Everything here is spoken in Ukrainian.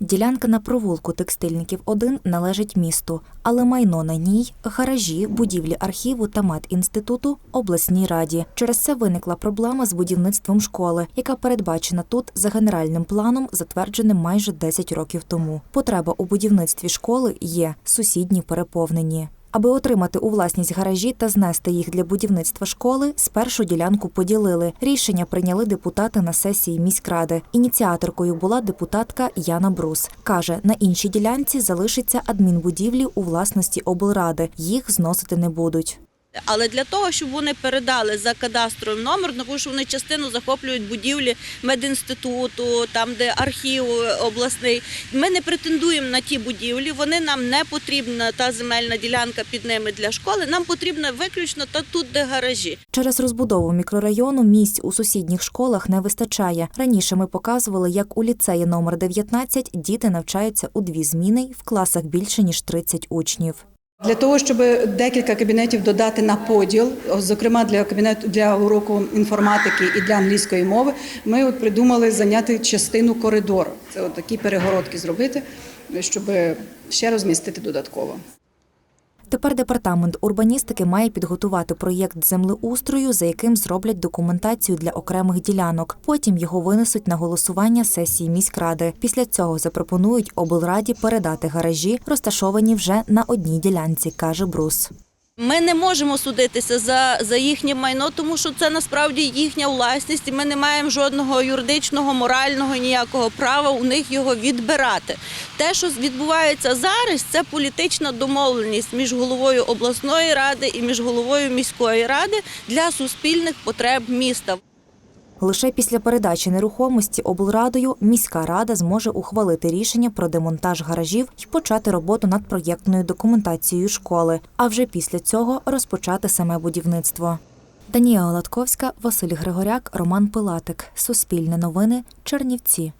Ділянка на провулку текстильників 1 належить місту, але майно на ній гаражі, будівлі архіву та медінституту обласній раді. Через це виникла проблема з будівництвом школи, яка передбачена тут за генеральним планом, затвердженим майже 10 років тому. Потреба у будівництві школи є сусідні переповнені. Аби отримати у власність гаражі та знести їх для будівництва школи, спершу ділянку поділили. Рішення прийняли депутати на сесії міськради. Ініціаторкою була депутатка Яна Брус. Каже, на іншій ділянці залишиться адмінбудівлі у власності облради. Їх зносити не будуть. Але для того, щоб вони передали за кадастровим номер, тому що вони частину захоплюють будівлі медінституту, там де архів обласний. Ми не претендуємо на ті будівлі. Вони нам не потрібна та земельна ділянка під ними для школи. Нам потрібна виключно та тут, де гаражі. Через розбудову мікрорайону місць у сусідніх школах не вистачає. Раніше ми показували, як у ліцеї номер 19 діти навчаються у дві зміни в класах більше ніж 30 учнів. Для того, щоб декілька кабінетів додати на поділ, зокрема для кабінету для уроку інформатики і для англійської мови, ми от придумали зайняти частину коридору. Це от такі перегородки зробити, щоб ще розмістити додатково. Тепер департамент урбаністики має підготувати проєкт землеустрою, за яким зроблять документацію для окремих ділянок. Потім його винесуть на голосування сесії міськради. Після цього запропонують облраді передати гаражі, розташовані вже на одній ділянці, каже Брус. Ми не можемо судитися за, за їхнє майно, тому що це насправді їхня власність, і ми не маємо жодного юридичного, морального ніякого права у них його відбирати. Те, що відбувається зараз, це політична домовленість між головою обласної ради і між головою міської ради для суспільних потреб міста. Лише після передачі нерухомості облрадою міська рада зможе ухвалити рішення про демонтаж гаражів і почати роботу над проєктною документацією школи, а вже після цього розпочати саме будівництво. Даніела Латковська, Василь Григоряк, Роман Пилатик. Суспільне новини. Чернівці.